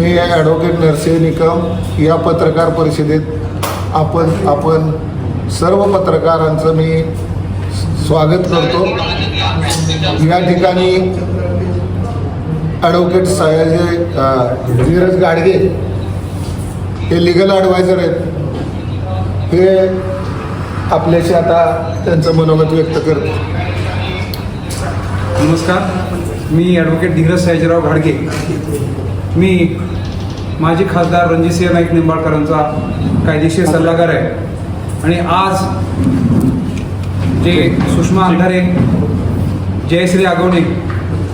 मी advocate Narasimha Nikam या पत्रकार परिषदेत आपण आपण सर्व पत्रकारांचं मी स्वागत करतो. या ठिकाणी ॲडव्होकेट सयाजी धीरज गाडगे हे लिगल ॲडवायझर आहेत. हे आपल्याशी आता त्यांचं मनोगत व्यक्त करतो नमस्कार. मी ॲडव्होकेट धीरज सयाजीराव घाडगे मी माजी खासदार रणजितसिंह नाईक निंबाळकरांचा कायदेशीर सल्लागार आहे. आणि आज जे सुषमा अंधारे जयश्री आगवणे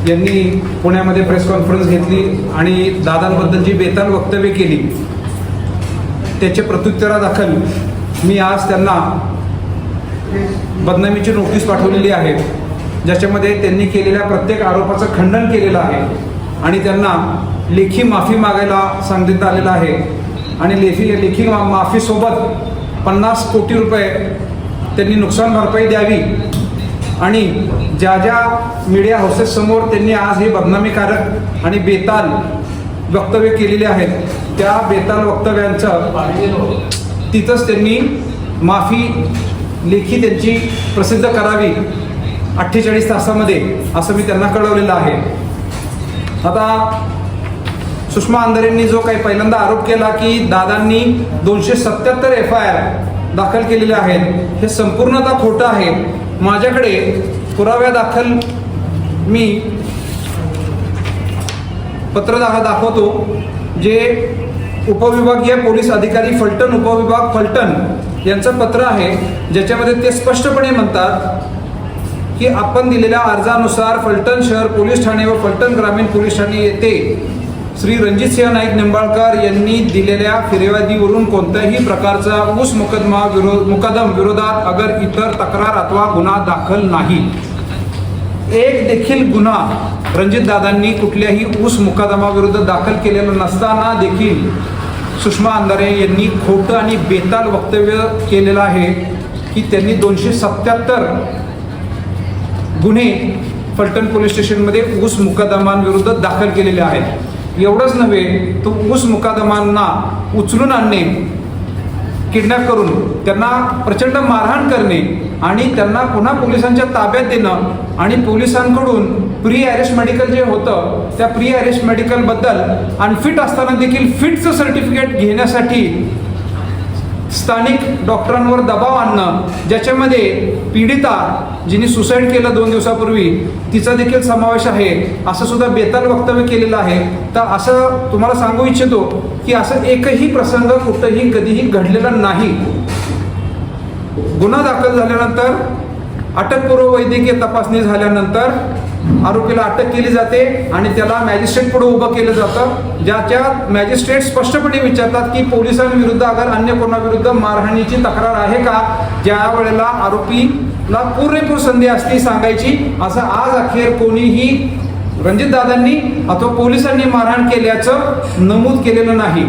यांनी पुण्यामध्ये प्रेस कॉन्फरन्स घेतली आणि दादांबद्दल जी बेताल वक्तव्य केली त्याचे प्रत्युत्तरादाखल मी आज त्यांना बदनामीची नोटीस पाठवलेली आहे ज्याच्यामध्ये त्यांनी केलेल्या प्रत्येक आरोपाचं खंडन केलेलं आहे. आणि त्यांना लेखी माफी मागायला सांगण्यात आलेलं आहे. आणि लेखी लेखी मा- माफीसोबत पन्नास कोटी रुपये त्यांनी नुकसान भरपाई द्यावी. आणि ज्या ज्या मीडिया हाऊसेससमोर त्यांनी आज हे बदनामीकारक आणि बेताल वक्तव्य केलेले आहेत त्या बेताल वक्तव्यांचं तिथंच त्यांनी माफी लेखी त्यांची प्रसिद्ध करावी अठ्ठेचाळीस तासामध्ये असं मी त्यांना कळवलेलं आहे. आता सुषमा अंधारेंनी जो काही पहिल्यांदा आरोप केला की दादांनी दोनशे सत्याहत्तर एफ आय आर दाखल केलेले आहेत हे संपूर्णतः खोटं आहे. माझ्याकडे पुराव्या दाखल मी पत्र दाखवतो जे उपविभागीय पोलीस अधिकारी फलटण उपविभाग फलटण यांचं पत्र आहे ज्याच्यामध्ये ते स्पष्टपणे म्हणतात की आपण दिलेल्या अर्जानुसार फलटण शहर पोलीस ठाणे व फलटण ग्रामीण पोलीस ठाणे येथे श्री रणजितसिंह नाईक निंबाळकर यांनी दिलेल्या फिर्यादीवरून कोणत्याही प्रकारचा ऊस मुकदमा विरोध मुकदम विरोधात अगर इतर तक्रार अथवा गुन्हा दाखल नाही. एक देखील गुन्हा रणजितदादांनी कुठल्याही ऊस मुकदमाविरुद्ध दाखल केलेला नसताना देखील सुषमा अंधारे यांनी खोटं आणि बेताल वक्तव्य केलेलं आहे की त्यांनी दोनशे सत्याहत्तर गुन्हे फलटण पोलीस स्टेशनमध्ये ऊस मुकदमांविरुद्ध दाखल केलेले आहेत. एवढंच नव्हे तो ऊस मुकादमांना उचलून आणणे किडनॅप करून त्यांना प्रचंड मारहाण करणे आणि त्यांना पुन्हा पोलिसांच्या ताब्यात देणं आणि पोलिसांकडून प्री अरेस्ट मेडिकल जे होतं त्या प्री अरेस्ट मेडिकलबद्दल अनफिट असताना देखील फिटचं सर्टिफिकेट घेण्यासाठी स्थानिक डॉक्टरांवर दबाव आणणं ज्याच्यामध्ये पीडिता जिने सुसाईड केलं दोन दिवसापूर्वी तिचा देखील समावेश आहे असं सुद्धा बेताल वक्तव्य केलेलं आहे. तर असं तुम्हाला सांगू इच्छितो की असं एकही प्रसंग कुठंही कधीही घडलेला नाही. गुन्हा दाखल झाल्यानंतर अटकपूर्व वैद्यकीय तपासणी झाल्यानंतर आरोपीला अटक केली जाते आणि त्याला मॅजिस्ट्रेट पुढे उभं केलं जातं ज्याच्या मॅजिस्ट्रेट स्पष्टपणे विचारतात की पोलिसांविरुद्ध अगर अन्य कोणाविरुद्ध मारहाणीची तक्रार आहे का? ज्या वेळेला आरोपीला पुरेपूर संधी असती सांगायची असं आज अखेर कोणीही रणजितदादांनी अथवा पोलिसांनी मारहाण केल्याचं नमूद केलेलं नाही.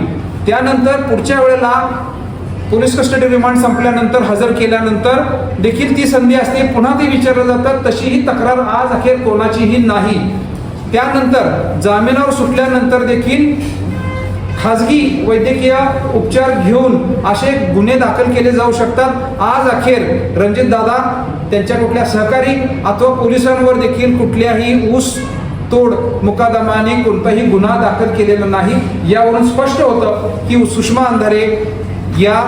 त्यानंतर पुढच्या वेळेला पोलीस कस्टडी रिमांड संपल्यानंतर हजर केल्यानंतर देखील ती संधी असते. पुन्हा ते विचारलं जातात तशीही तक्रार आज अखेर कोणाचीही नाही. त्यानंतर जामिनावर सुटल्यानंतर देखील खाजगी वैद्यकीय उपचार घेऊन असे गुन्हे दाखल केले जाऊ शकतात. आज अखेर रणजित दादा त्यांच्या कुठल्या सहकारी अथवा पोलिसांवर देखील कुठल्याही ऊस तोड मुकादमाने कोणताही गुन्हा दाखल केलेला नाही. यावरून स्पष्ट होतं की सुषमा अंधारे या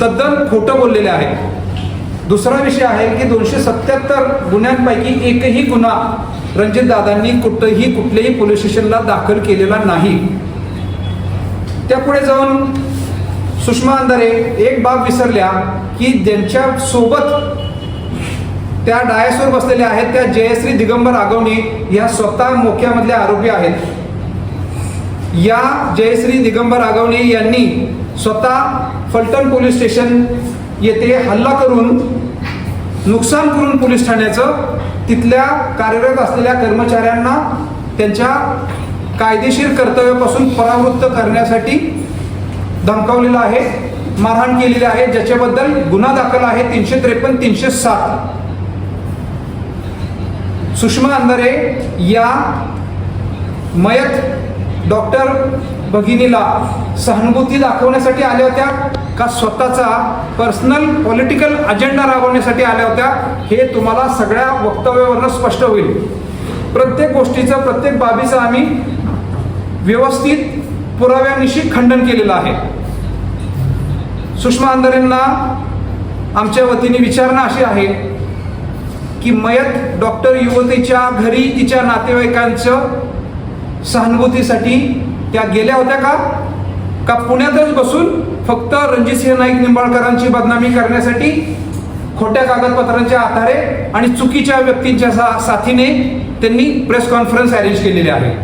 तद्दन खोटं बोललेले आहेत दुसरा विषय आहे की दोनशे सत्याहत्तर गुन्ह्यांपैकी एकही गुन्हा रणजित दादांनी कुठंही कुठल्याही पोलीस स्टेशनला दाखल केलेला नाही. त्यापुढे जाऊन सुषमा अंधारे एक बाब विसरल्या की ज्यांच्या सोबत त्या डायसवर बसलेल्या आहेत त्या जयश्री दिगंबर आगवणे या स्वतः मोक्यामधल्या आरोपी आहेत. या जयश्री दिगंबर आगवणे यांनी स्वतः फलटण पोलीस स्टेशन येथे हल्ला करून नुकसान करून पोलीस ठाण्याचं तिथल्या कार्यरत असलेल्या कर्मचाऱ्यांना त्यांच्या कायदेशीर कर्तव्यापासून परावृत्त करण्यासाठी धमकावलेलं आहे मारहाण केलेली आहे ज्याच्याबद्दल गुन्हा दाखल आहे तीनशे त्रेपन्न तीनशे सात. सुषमा अंधारे या मयत डॉक्टर भगिनीला सहानुभूती दाखवण्यासाठी आल्या होत्या का स्वतःचा पर्सनल पॉलिटिकल अजेंडा राबवण्यासाठी आल्या होत्या हे तुम्हाला सगळ्या वक्तव्यावरनं स्पष्ट होईल. प्रत्येक गोष्टीचं प्रत्येक बाबीचं आम्ही व्यवस्थित पुराव्यानिशी खंडन केलेलं आहे. सुषमा अंधारेंना आमच्या वतीने विचारणा अशी आहे की मयत डॉक्टर युवतीच्या घरी तिच्या नातेवाईकांचं सहानुभूतीसाठी त्या गेल्या होत्या का? का पुण्यातच बसून फक्त रणजितसिंह नाईक निंबाळकरांची बदनामी करण्यासाठी खोट्या कागदपत्रांच्या आधारे आणि चुकीच्या व्यक्तींच्या सा साथीने त्यांनी प्रेस कॉन्फरन्स अरेंज केलेली आहे.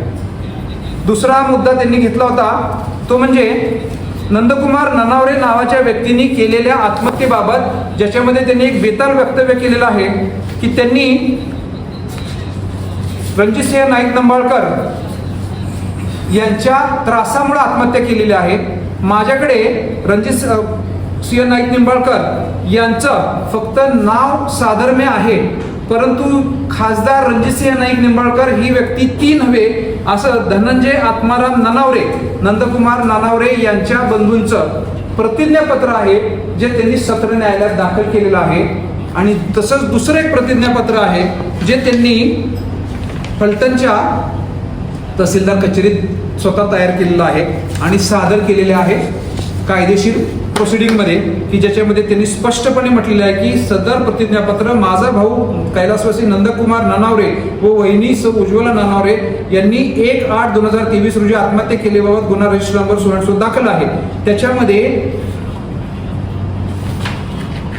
दुसरा मुद्दा त्यांनी घेतला होता तो म्हणजे नंदकुमार ननावरे नावाच्या व्यक्तींनी केलेल्या आत्महत्येबाबत ज्याच्यामध्ये त्यांनी एक बेताल वक्तव्य केलेलं आहे की त्यांनी रणजितसिंह नाईक निंबाळकर यांच्या त्रासामुळे आत्महत्या केलेली आहे. माझ्याकडे रणजित सिंह नाईक निंबाळकर यांचं फक्त नाव साधर्म्य आहे परंतु खासदार रणजितसिंह नाईक निंबाळकर ही व्यक्ती ती नव्हे असं धनंजय आत्माराम ननावरे नंदकुमार नानावरे यांच्या बंधूंचं प्रतिज्ञापत्र आहे जे त्यांनी सत्र न्यायालयात दाखल केलेलं आहे. आणि तसंच दुसरं एक प्रतिज्ञापत्र आहे जे त्यांनी फलटणच्या तहसीलदार कचेरीत स्वतः तयार केलेलं आहे आणि सादर केलेले आहे कायदेशीर प्रोसिडिंगमध्ये की ज्याच्यामध्ये त्यांनी स्पष्टपणे म्हटलेलं आहे की सदर प्रतिज्ञापत्र माझा भाऊ कैलासवासी नंदकुमार ननावरे व वहिनी स उज्ज्वला ननावरे यांनी एक आठ दोन हजार तेवीस रोजी आत्महत्या केल्याबाबत गुन्हा रजिस्टर नंबर सोळाशे दाखल आहे. त्याच्यामध्ये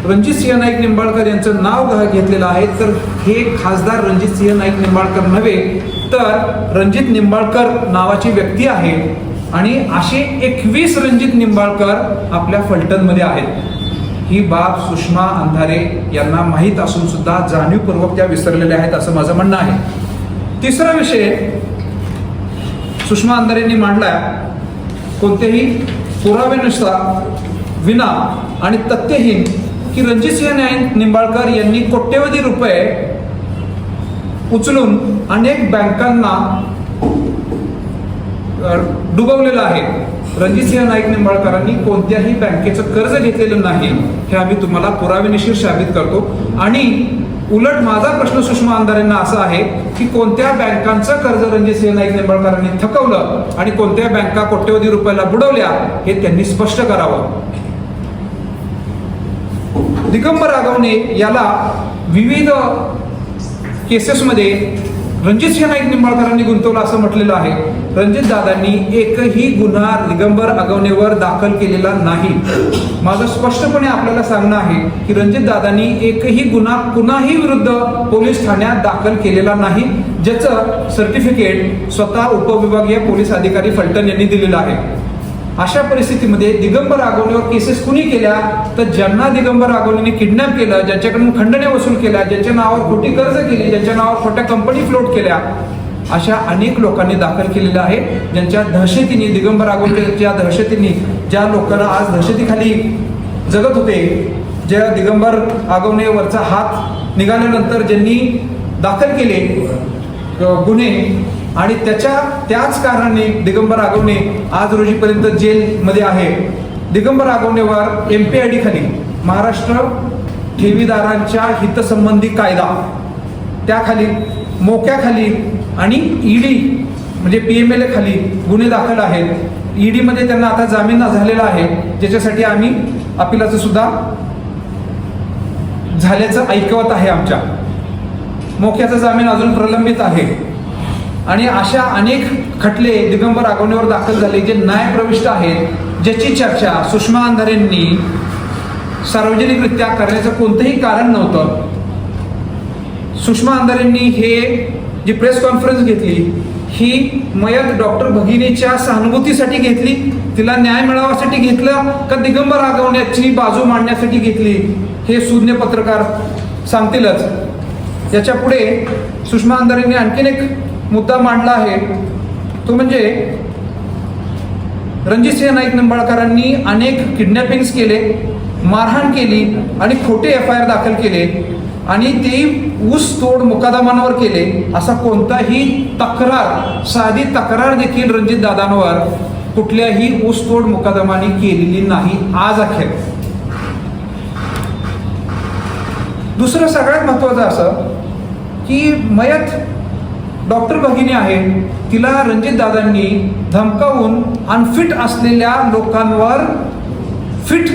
रणजित सिंह नाईक निंबाळकर यांचं नाव घेतलेलं आहे. तर हे खासदार रणजित सिंह नाईक निंबाळकर नव्हे तर रणजित निंबाळकर नावाची व्यक्ती आहे आणि असे एकवीस रणजित निंबाळकर आपल्या फलटणमध्ये आहेत. ही बाब सुषमा अंधारे यांना माहीत असून सुद्धा जाणीवपूर्वक त्या विसरलेल्या आहेत असं माझं म्हणणं आहे. तिसरा विषय सुषमा अंधारेंनी मांडला कोणतेही पुराव्यानुसार विना आणि तथ्यहीन की रणजितसिंह नाईक निंबाळकर यांनी कोट्यवधी रुपये उचलून अनेक बँकांना डुबवलेलं आहे. रणजितसिंह नाईक निंबाळकरांनी कोणत्याही बँकेचं कर्ज घेतलेलं नाही हे आम्ही तुम्हाला पुरावेनिशीर साबित करतो. आणि उलट माझा प्रश्न सुषमा आमदारांना असा आहे की कोणत्या बँकांचं कर्ज रणजितसिंह नाईक निंबाळकरांनी थकवलं आणि कोणत्या बँका कोट्यवधी रुपयाला बुडवल्या हे त्यांनी स्पष्ट करावं. दिगंबर आगवणे याला विविध केसेसमध्ये रणजित सिंह नाईक निंबाळकरांनी गुंतवलं असं म्हटलेलं आहे. रणजित दादांनी एकही गुन्हा दिगंबर अगवणेवर दाखल केलेला नाही. माझं स्पष्टपणे आपल्याला सांगणं आहे की रणजित दादांनी एकही गुन्हा कुणाही विरुद्ध पोलीस ठाण्यात दाखल केलेला नाही ज्याचं सर्टिफिकेट स्वतः उपविभागीय पोलीस अधिकारी फलटण यांनी दिलेलं आहे. अशा परिस्थितीमध्ये दिगंबर आगवणीवर केसेस कुणी केल्या? तर ज्यांना दिगंबर आगवणीने किडनॅप केलं ज्यांच्याकडून खंडने वसूल केल्या ज्यांच्या नावावर खोटी कर्ज केली ज्यांच्या नावावर खोट्या कंपनी फ्लोट केल्या अशा अनेक लोकांनी दाखल केलेलं आहे. ज्यांच्या दहशतीने दिगंबर आगवणीच्या दहशतीने ज्या लोकांना आज दहशतीखाली जगत होते ज्या दिगंबर आगवणेवरचा हात निघाल्यानंतर ज्यांनी दाखल केले गुन्हे आणि त्याच्या त्याच कारणाने दिगंबर आगवणे आज रोजीपर्यंत जेलमध्ये आहे. दिगंबर आगवणेवर एम पी आय डी खाली महाराष्ट्र ठेवीदारांच्या हितसंबंधी कायदा. त्याखाली मोक्याखाली आणि ईडी म्हणजे पी एम एल ए खाली गुन्हे दाखल आहेत. ईडीमध्ये त्यांना आता जामीन झालेला आहे. ज्याच्यासाठी आम्ही अपिलाचं सुद्धा झाल्याचं ऐकवत आहे आमच्या. मोक्याचा जामीन अजून प्रलंबित आहे. आणि अशा अनेक खटले दिगंबर आगवणीवर दाखल झाले जे न्यायप्रविष्ट आहेत ज्याची चर्चा सुषमा अंधारेंनी सार्वजनिकरित्या करण्याचं कोणतंही कारण नव्हतं. सुषमा अंधारेंनी हे जी प्रेस कॉन्फरन्स घेतली ही मयत डॉक्टर भगिनीच्या सहानुभूतीसाठी घेतली तिला न्याय मिळावासाठी घेतलं का दिगंबर आगवण्याची बाजू मांडण्यासाठी घेतली हे सुज्ञ पत्रकार सांगतीलच. याच्यापुढे सुषमा अंधारेंनी आणखीन एक मुद्दा मांडला आहे. तो म्हणजे रणजितसिंह नाईक निंबाळकरांनी अनेक किडनॅपिंग्स केले मारहाण केली आणि खोटे एफ आय आर दाखल केले आणि ते ऊस तोड मुकादमांवर केले असा कोणताही तक्रार साधी तक्रार देखील रणजित दादांवर कुठल्याही ऊसतोड मुकादमाने केलेली नाही आज अखेर. दुसरं सगळ्यात महत्वाचं असं की मयत डॉक्टर भगिनी आहे तिला रणजित दादांनी धमकावून अनफिट असलेल्या लोकांवर फिट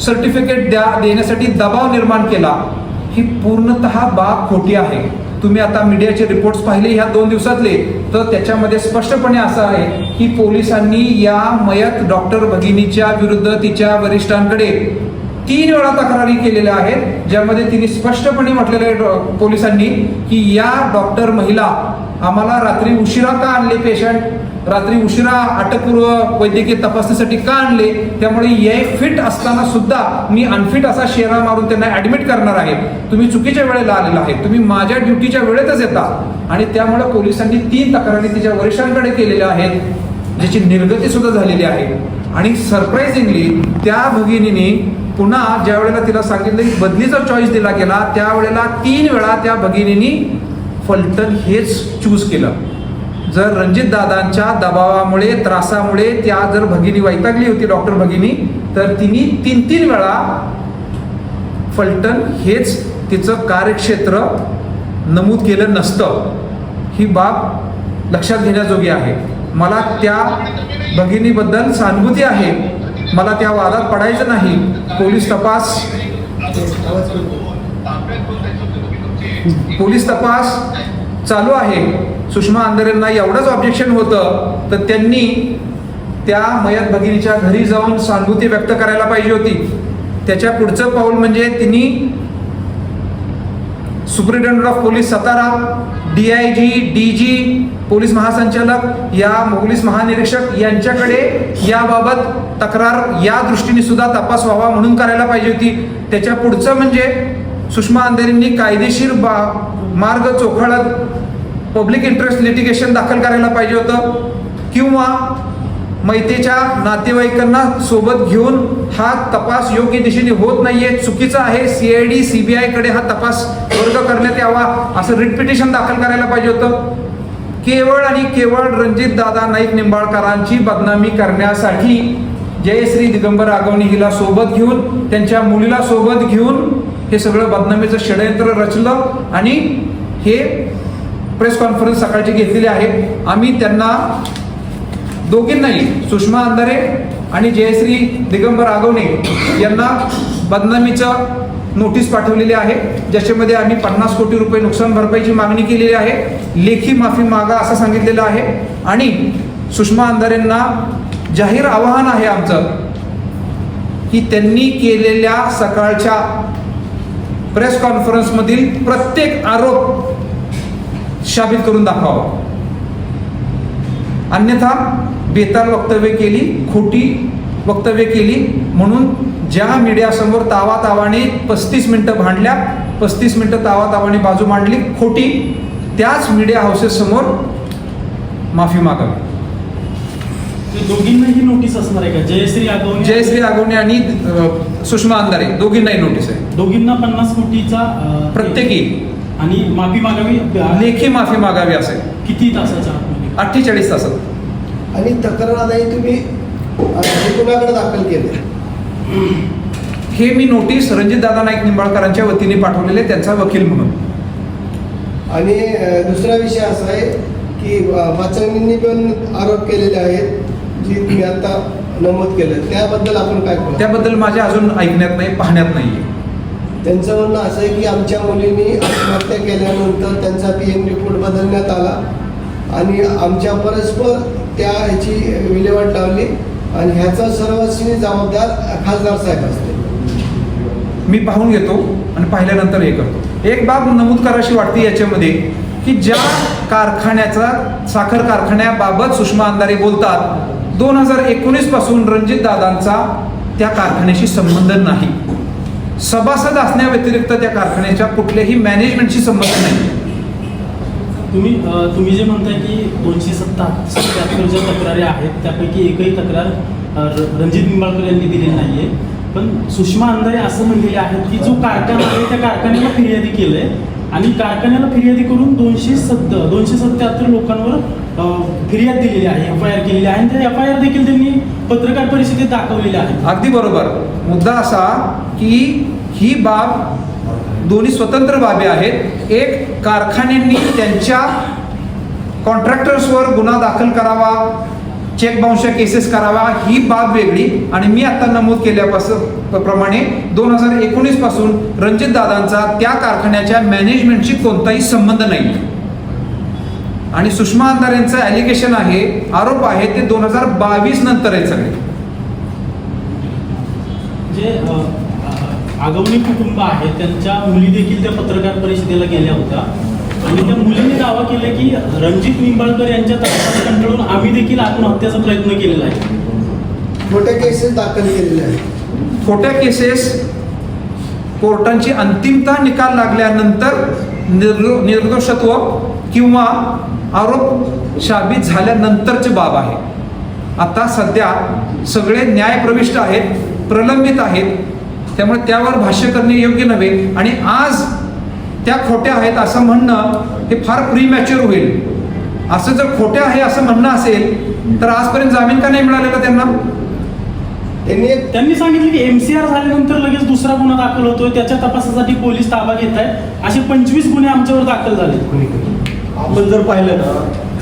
सर्टिफिकेट द्या देण्यासाठी दबाव निर्माण केला. ही पूर्णतः बाब खोटी आहे. तुम्ही आता मीडियाचे रिपोर्ट्स पाहिले ह्या दोन दिवसातले. तर त्याच्यामध्ये स्पष्टपणे असं आहे की पोलिसांनी या मयत डॉक्टर भगिनीच्या विरुद्ध तिच्या वरिष्ठांकडे तीन वेळा तक्रारी केलेल्या आहेत ज्यामध्ये तिने स्पष्टपणे म्हटलेलं आहे डॉ- पोलिसांनी की या डॉक्टर महिला आम्हाला रात्री उशिरा का आणले पेशंट रात्री उशिरा अटकपूर्व वैद्यकीय तपासणीसाठी का आणले? त्यामुळे ये फिट असताना सुद्धा मी अनफिट असा शेरा मारून त्यांना ऍडमिट करणार आहे. तुम्ही चुकीच्या वेळेला आलेला आहे. तुम्ही माझ्या ड्युटीच्या वेळेतच येता. आणि त्यामुळे पोलिसांनी तीन तक्रारी तिच्या वरिष्ठांकडे केलेल्या आहेत ज्याची निर्गती सुद्धा झालेली आहे. आणि सरप्राईझिंगली त्या भगिनीने पुन्हा ज्या वेळेला तिला सांगितलं की बदलीचा चॉईस दिला गेला त्यावेळेला तीन वेळा त्या भगिनीनी फलटण हेच चूज केलं. जर रणजित दादांच्या दबावामुळे त्रासामुळे त्या जर भगिनी वैतागली होती डॉक्टर भगिनी तर तिने तीन तीन वेळा फलटण हेच तिचं कार्यक्षेत्र नमूद केलं नसतं. ही बाब लक्षात घेण्याजोगी आहे. मला त्या भगिनीबद्दल सहानुभूती आहे. मला त्या वादात पडायचं नाही. पोलीस तपास. पोलीस तपास चालू आहे. सुषमा आंधरेंना एवढंच ऑब्जेक्शन होतं तर त्यांनी त्या मयत भगिनीच्या घरी जाऊन सहानुभूती व्यक्त करायला पाहिजे होती. त्याच्या पुढचं पाऊल म्हणजे तिने superintendent of police Satara D I G D G police महासंचालक या पोलीस महानिरीक्षक यांच्याकडे याबाबत तक्रार या दृष्टीने सुद्धा तपास व्हावा म्हणून करायला पाहिजे होती. त्याच्या पुढचं म्हणजे सुषमा अंधारेंनी कायदेशीर बा मार्ग चोखाळत पब्लिक इंटरेस्ट लिटिगेशन दाखल करायला पाहिजे होतं. किंवा मैतेच्या नातेवाईकांना सोबत घेऊन हा तपास योग्य दिशेने होत नाहीये. चुकीचा आहे. C I D C B कडे हा तपास वर्ग करण्यात यावा असं रिट पिटिशन दाखल करायला पाहिजे होतं. केवळ आणि केवळ रणजित दादा नाईक निंबाळकरांची बदनामी करण्यासाठी जयश्री दिगंबर आगवणी हिला सोबत घेऊन त्यांच्या मुलीला सोबत घेऊन हे सगळं बदनामीचं षडयंत्र रचलं आणि हे प्रेस कॉन्फरन्स सकाळची घेतलेली आहे. आम्ही त्यांना दोघींनाही सुषमा अंधारे आणि जयश्री दिगंबर आगवणे यांना बदनामीचं नोटीस पाठवलेली आहे ज्याच्यामध्ये आम्ही पन्नास कोटी रुपये नुकसान भरपाईची मागणी केलेली आहे लेखी माफी मागा असं सांगितलेलं आहे आणि सुषमा अंधारेंना जाहीर आवाहन आहे आमचं की त्यांनी केलेल्या सकाळच्या प्रेस कॉन्फरन्समधील प्रत्येक आरोप शाबित करून दाखवावा. अन्यथा बेताल वक्तव्य केली खोटी वक्तव्य केली म्हणून ज्या मीडियासमोर तावा तावाने पस्तीस मिनटं भांडल्या पस्तीस मिनटं तावा तावाने बाजू मांडली खोटी त्याच मीडिया हाऊसेससमोर माफी मागावी. दोघींनाही नोटीस असणार आहे का? जयश्री आगवणे जयश्री आगवणे आणि अ, सुषमा अंधारे. दोघींनाही नोटीस आहे. दोघींना पन्नास कोटीचा अं, प्रत्येकी. आणि माफी मागावी? अं, लेखी माफी मागावी असेल किती तासाच्या आतमध्ये? अठ्ठेचाळीस तासात. आणि तक्रार नाही तुम्ही अ, हे कुणाकडे दाखल केले? हे मी नोटीस रणजित दादा नाईक निंबाळकरांच्या वतीने पाठवलेले त्यांचा वकील म्हणून. आणि अ, दुसरा विषय असा आहे की अ, वाचकांनी पण आरोप केलेले आहेत. जी तुम्ही आता नमूद केलं त्याबद्दल आपण काय बोला? त्याबद्दल माझ्या अजून ऐकण्यात नाही पाहण्यात नाहीये. त्यांचं म्हणणं असं आहे की आमच्या मुलींनी आत्महत्या केल्यानंतर त्यांचा पी एम रिपोर्ट बदलण्यात आला आणि आमच्या परस्पर त्या ह्याची विल्हेवाट लावली आणि ह्याचा सर्वस्वी जबाबदार खासदार साहेब असते मी पाहून घेतो आणि पाहिल्यानंतर हे करतो. एक बाब नमूद करावीशी वाटते याच्यामध्ये की ज्या कारखान्याचा साखर कारखान्याबाबत सुषमा अंधारे बोलतात दोन हजार एकोणीसपासून रणजित दादांचा त्या कारखान्याशी संबंध नाही. सभासद असण्याव्यतिरिक्त त्या कारखान्याच्या कुठल्याही मॅनेजमेंटशी संबंध नाही. तुम्ही तुम्ही जे म्हणताय की दोनशे सत्ता सत्याहत्तर ज्या तक्रारी आहेत त्यापैकी एकही तक्रार रणजित निंबाळकर यांनी दिलेली नाहीये. पण सुषमा अंधारे असं म्हणलेले आहेत की जो कारखाना आहे त्या कारखान्याला फिर्यादी केलंय. आणि कारखान्याला फिर्यादी करून दोनशे सत्त दोनशे सत्याहत्तर लोकांवर फिर्याद दिलेली आहे एफ आय आर केलेली आहे. आणि त्या एफ आय आर देखील त्यांनी पत्रकार परिषदेत दाखवलेले आहे. अगदी बरोबर. मुद्दा असा की ही बाब दोन्ही स्वतंत्र बाबी आहेत. एक कारखान्यांनी त्यांच्या कॉन्ट्रॅक्टर्सवर गुन्हा दाखल करावा. चेक बाउन्स केसेस करावा ही बाब वेगळी. आणि मी आता नमूद केल्यापासून प्रमाणे दोन हजार एकोणीसपासून रणजित दादांचा त्या कारखान्याच्या मॅनेजमेंटशी कोणताही संबंध नाही. आणि सुषमा अंधार यांचं ॲलिगेशन आहे आरोप आहे ते दोन हजार बावीस नंतर आहे सगळे. जे अ, आगवणी कुटुंब आहे त्यांच्या मुली देखील त्या पत्रकार परिषदेला गेल्या होत्या. आणि त्या मुलींनी दावा केला की रणजित निंबाळकर यांच्या तक्रारी कंटाळून आम्ही देखील आत्महत्याचा प्रयत्न केलेला आहे. मोठ्या केसेस दाखल केलेल्या आहेत. खोट्या केसेस कोर्टांची अंतिमता निकाल लागल्यानंतर निर्दो निर्दोषत्व किंवा आरोप शाबित झाल्यानंतरची बाब आहे. आता सध्या सगळे न्यायप्रविष्ट आहेत प्रलंबित आहेत. त्यामुळे त्यावर भाष्य करणे योग्य नव्हे. आणि आज त्या खोट्या आहेत असं म्हणणं हे फार प्रीमॅच्युअर होईल. असं जर खोट्या आहे असं म्हणणं असेल तर आजपर्यंत जामीन का नाही मिळालेला त्यांना? त्यांनी सांगितलं की एमसीआर झाल्यानंतर लगेच दुसरा गुन्हा दाखल होतोय त्याच्या तपासासाठी पोलीस ताबा घेत आहेत असे पंचवीस गुन्हे आमच्यावर दाखल झाले आपण जर पाहिलं ना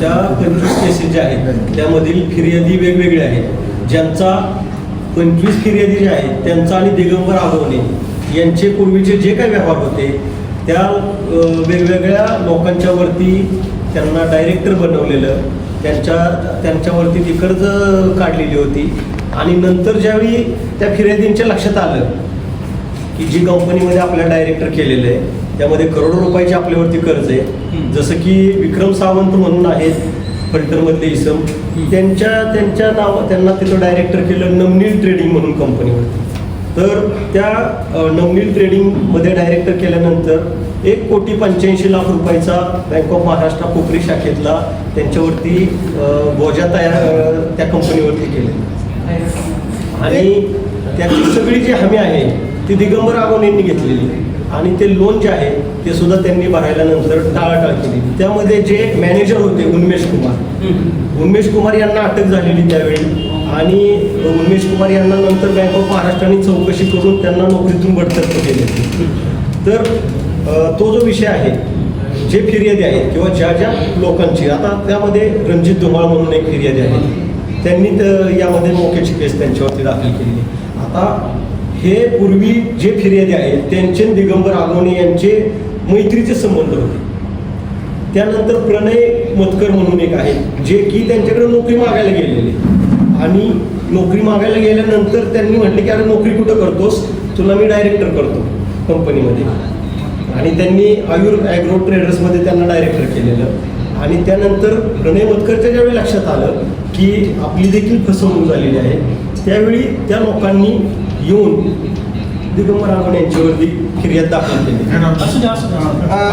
त्या पंचवीस केसेस ज्या आहेत त्यामधील फिर्यादी वेगवेगळ्या आहेत. ज्यांचा पंचवीस फिर्यादी ज्या आहेत त्यांचा आणि दिगंबर आगवणे यांचे पूर्वीचे जे काही व्यवहार होते त्या वेगवेगळ्या लोकांच्या वरती त्यांना डायरेक्टर बनवलेलं त्यांच्या त्यांच्यावरती ती कर्ज काढलेली होती. आणि नंतर ज्यावेळी त्या फिर्यादींच्या लक्षात आलं की जी कंपनीमध्ये आपल्याला डायरेक्टर केलेलं आहे त्यामध्ये करोडो रुपयाचे आपल्यावरती कर्ज आहे. जसं की विक्रम सावंत म्हणून आहेत फलटरमधले इसम. त्यांच्या त्यांच्या नाव त्यांना तिथं डायरेक्टर केलं नवनील ट्रेडिंग म्हणून कंपनीवरती तर त्या नवनील ट्रेडिंगमध्ये डायरेक्टर केल्यानंतर एक कोटी पंच्याऐंशी लाख रुपयाचा बँक ऑफ महाराष्ट्र कोकरी शाखेतला त्यांच्यावरती बोजा तयार त्या कंपनीवरती केले. आणि त्याची सगळी जी हमी आहे ती दिगंबर आगवण यांनी घेतलेली. आणि ते लोन जे आहे ते सुद्धा त्यांनी भरायला नंतर टाळाटाळ केली. त्यामध्ये जे मॅनेजर होते उन्मेष कुमार. उन्मेष कुमार यांना अटक झालेली त्यावेळी. आणि उमेश कुमार यांना नंतर बँक ऑफ महाराष्ट्राने चौकशी करून त्यांना नोकरीतून बडतर्फ केले. तर तो जो विषय आहे जे फिर्यादी आहेत किंवा ज्या ज्या लोकांची आता त्यामध्ये रणजित धुमाळ म्हणून एक फिर्यादी आहे. त्यांनी तर यामध्ये मोक्याची केस त्यांच्यावरती दाखल केली आता हे पूर्वी जे फिर्यादी आहेत त्यांचे दिगंबर आगवणे यांचे मैत्रीचे संबंध होते. त्यानंतर प्रणय मतकर म्हणून एक आहे जे की त्यांच्याकडे नोकरी मागायला गेलेले आणि नोकरी मागायला गेल्यानंतर त्यांनी म्हटले की अरे नोकरी कुठं करतोस? तुला मी डायरेक्टर करतो कंपनीमध्ये आणि त्यांनी आयुर ॲग्रो ट्रेडर्समध्ये त्यांना डायरेक्टर केलेलं. आणि त्यानंतर प्रणय मतकरच्या ज्यावेळी लक्षात आलं की आपली देखील फसवणूक झालेली आहे त्यावेळी त्या लोकांनी येऊन दिगंबर आगवणे यांच्यावरती फिर्याद दाखल केली.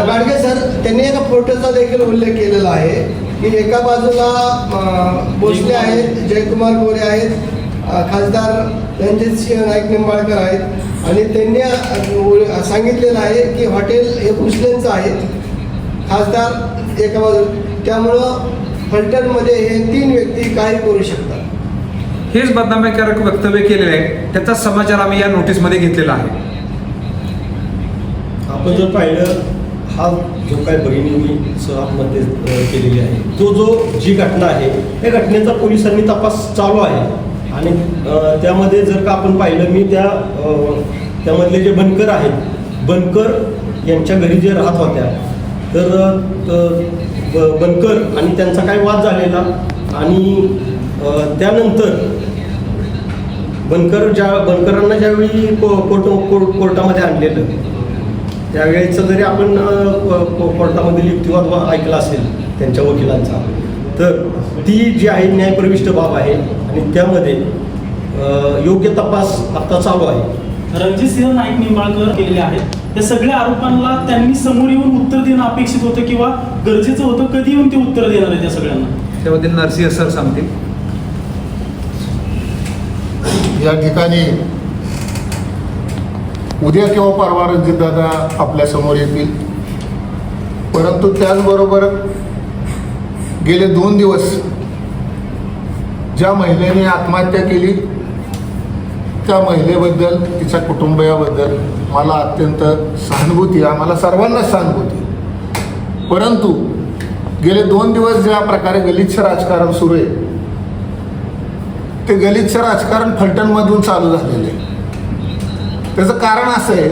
गाडगे सर त्यांनी एका फोटोचा देखील उल्लेख केलेला आहे. की एका बाजूला भोसले आहेत जयकुमार गोरे आहेत खासदार रणजित सिंह नाईक निंबाळकर आहेत. आणि त्यांनी सांगितलेलं आहे की हॉटेल हे भोसलेंचं आहे. खासदार एका बाजू त्यामुळं फलटणमध्ये हे तीन व्यक्ती काही करू शकतात. हेच बदनामीकारक वक्तव्य केलेले आहे. त्याचा समाचार आम्ही या नोटीसमध्ये घेतलेला आहे. आपण जर पाहिलं हा जो काय बहिणींनी आतमध्ये केलेली आहे तो जो जी घटना आहे त्या घटनेचा पोलिसांनी तपास चालू आहे. आणि त्यामध्ये जर का आपण पाहिलं मी त्या त्यामधले जे बनकर आहेत बनकर यांच्या घरी जे राहत होत्या तर ब- बनकर आणि त्यांचा काय वाद झालेला आणि त्यानंतर बनकर ज्या बनकरांना ज्यावेळी को कोर्ट कोर्ट- कोर्टामध्ये आणलेलं त्यावेळेचं जरी आपण अ, को- को- कोर्टामध्ये युक्तिवाद ऐकला असेल त्यांच्या वकिलांचा तर ती जी आहे न्यायप्रविष्ट बाब आहे आणि त्यामध्ये योग्य तपास आता चालू आहे. रणजित सिंह नाईक निंबाळकर केलेले आहेत. त्या सगळ्या आरोपांना त्यांनी समोर येऊन उत्तर देणं अपेक्षित होतं किंवा गरजेचं होतं कधी येऊन ते उत्तर देणार आहे त्या सगळ्यांना? त्याबद्दल नरसिंह सर सांगतील. या ठिकाणी उद्या किंवा परवा रणजितदादा आपल्यासमोर येतील. परंतु त्याचबरोबर गेले दोन दिवस ज्या महिलेने आत्महत्या केली त्या महिलेबद्दल तिच्या कुटुंबियाबद्दल मला अत्यंत सहानुभूती आम्हाला सर्वांनाच सहानुभूती परंतु गेले दोन दिवस ज्या प्रकारे गलिच्छ राजकारण सुरू आहे ते गलिच्छ राजकारण फलटणमधून चालू झालेलं त्याचं कारण असं आहे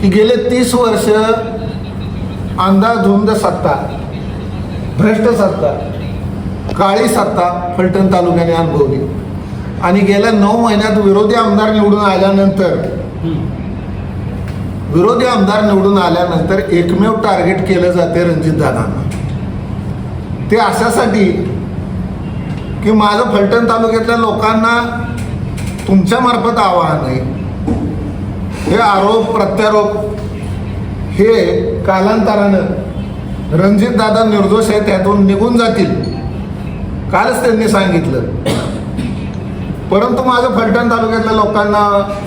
की गेले तीस वर्ष अंधाधुंद सत्ता भ्रष्ट सत्ता काळी सत्ता फलटण तालुक्याने अनुभवली. आणि गेल्या नऊ महिन्यात विरोधी आमदार निवडून आल्यानंतर विरोधी आमदार निवडून आल्यानंतर एकमेव टार्गेट केलं जाते रणजित दादांना. ते अशासाठी की माझं फलटण तालुक्यातल्या लोकांना तुमच्यामार्फत आवाहन आहे. हे आरोप प्रत्यारोप हे कालांतरानं रणजित दादा निर्दोष आहे त्यातून निघून जातील. कालच त्यांनी सांगितलं. परंतु माझं फलटण तालुक्यातल्या लोकांना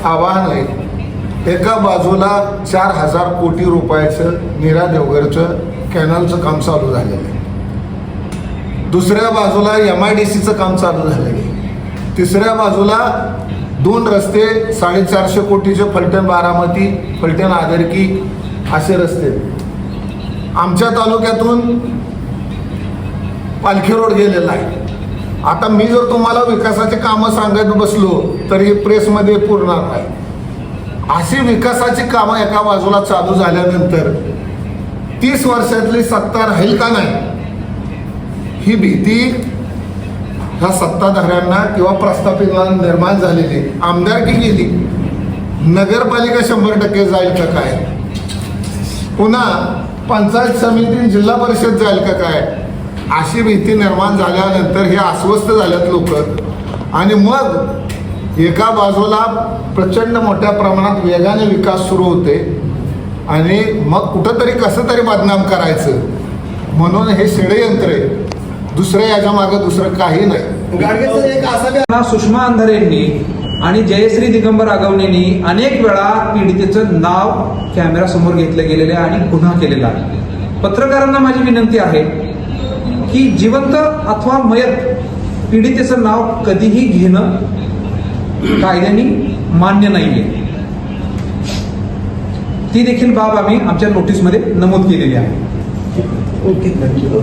आवाहन आहे एका बाजूला चार हजार कोटी रुपयाचं नीरा देवघरचं कॅनलचं काम चालू झालेलं आहे. दुसऱ्या बाजूला एम आय डी सीचं काम चालू झालेलं आहे. तिसऱ्या बाजूला दोन रस्ते साडेचारशे कोटीचे फलटण बारामती फलटण आदरकी असे रस्ते. आमच्या तालुक्यातून पालखी रोड गेलेला आहे. आता मी जर तुम्हाला विकासाची कामं सांगत बसलो तर प्रेसमध्ये पुरणार नाही. अशी विकासाची कामं एका बाजूला चालू झाल्यानंतर तीस वर्षातली सत्ता राहील का नाही? ही भीती ह्या सत्ताधाऱ्यांना किंवा प्रस्थापितांना निर्माण झालेली आमदारकी गेली नगरपालिका शंभर टक्के जाईल का काय? पुन्हा पंचायत समिती जिल्हा परिषद जाईल का काय? अशी भीती निर्माण झाल्यानंतर हे अस्वस्थ झाल्यात लोक. आणि मग एका बाजूला प्रचंड मोठ्या प्रमाणात वेगाने विकास सुरू होते. आणि मग कुठंतरी कसं तरी बदनाम करायचं? म्हणून हे षडयंत्र आहे. दुसरं याच्या मागं दुसरं काही नाही. गाडगे सर एक असा सुषमा अंधारेंनी आणि जयश्री दिगंबर आगवणेंनी अनेक वेळा पीडितेचं नाव कॅमेऱ्यासमोर घेतलं गेलेलं आहे आणि गुन्हा केलेला आहे. पत्रकारांना माझी विनंती आहे की जिवंत अथवा मयत पीडितेचं नाव कधीही घेणं कायद्याने मान्य नाहीये. ती देखील बाब आम्ही आमच्या नोटीसमध्ये नमूद केलेली आहे. Okay thank you